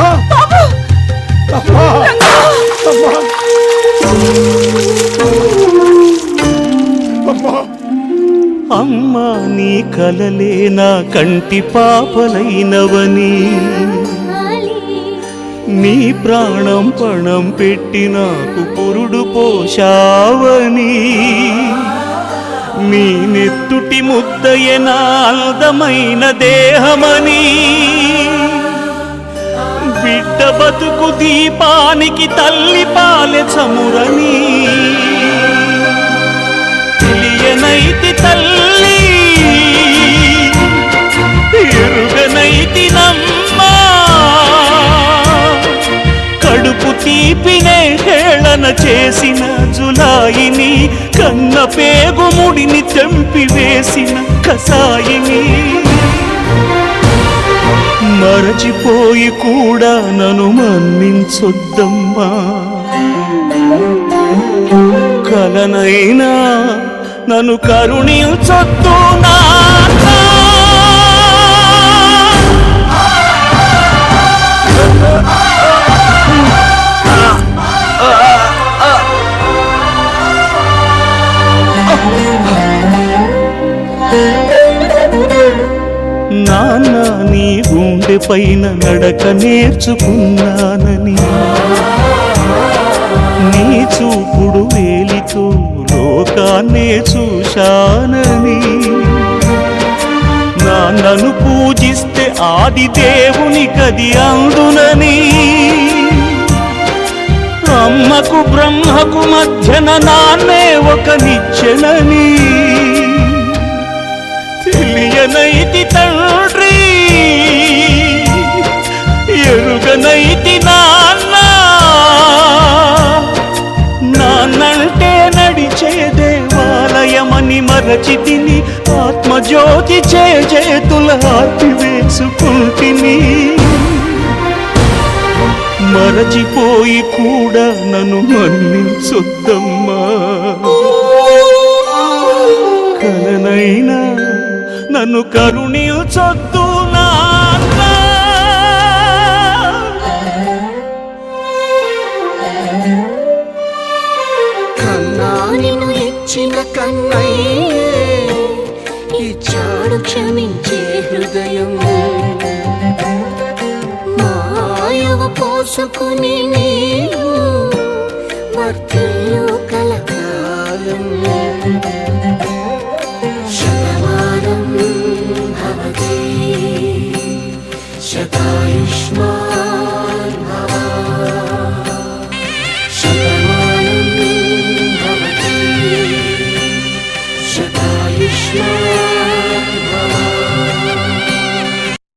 అమ్మా! బాబు! అమ్మా! అమ్మా! అమ్మా! అమ్మా నీ కలలే నా కంటి పాపలైనవని. నీ ప్రాణం పణం పెట్టి నాకు పురుడు పోషావని నీ నెత్తుటి ముద్దయ నా అందమైన దేహమని. బతుకు దీపానికి తల్లి పాలె చమురని. తెలియనైతి తల్లి ఎరుగనైతి నమ్మా. కడుపు తీపినే హేళన చేసిన జులాయిని కన్న పేగుముడిని చంపివేసిన కసాయిని. మరచిపోయి కూడా నన్ను మన్నించొద్దమ్మా. కలనైనా నన్ను కరుణించొద్దు నా నాన్న నీ గుండె పైన నడక నేర్చుకున్నానని. నీ చూపుడు వేలితో లోకాన్నే చూశానని. నాన్నను పూజిస్తే ఆది దేవుని కది అందునని. అమ్మకు బ్రహ్మకు మధ్యన నాన్నే ఒక నిచ్చెనని. తెలియనైతి తను ఎరుగనైతి నాన్న. నాన్నంటే నడిచే దేవాలయమని మరచి తిని ఆత్మజ్యోతి చేతుల ఆర్పివేసుకుంటుని మరచిపోయి కూడా నన్ను మన్నించొద్దమ్మా. కలనైనా నన్ను కరుణించొద్దు. ఇచ్చిన కన్నయ్యే ఇచ్చాడు క్షమించే హృదయం. మాయవ పోసుకుని నీవు వర్తిల్లు కలకాలం శతమానం భవతి శతాయుష్మాన్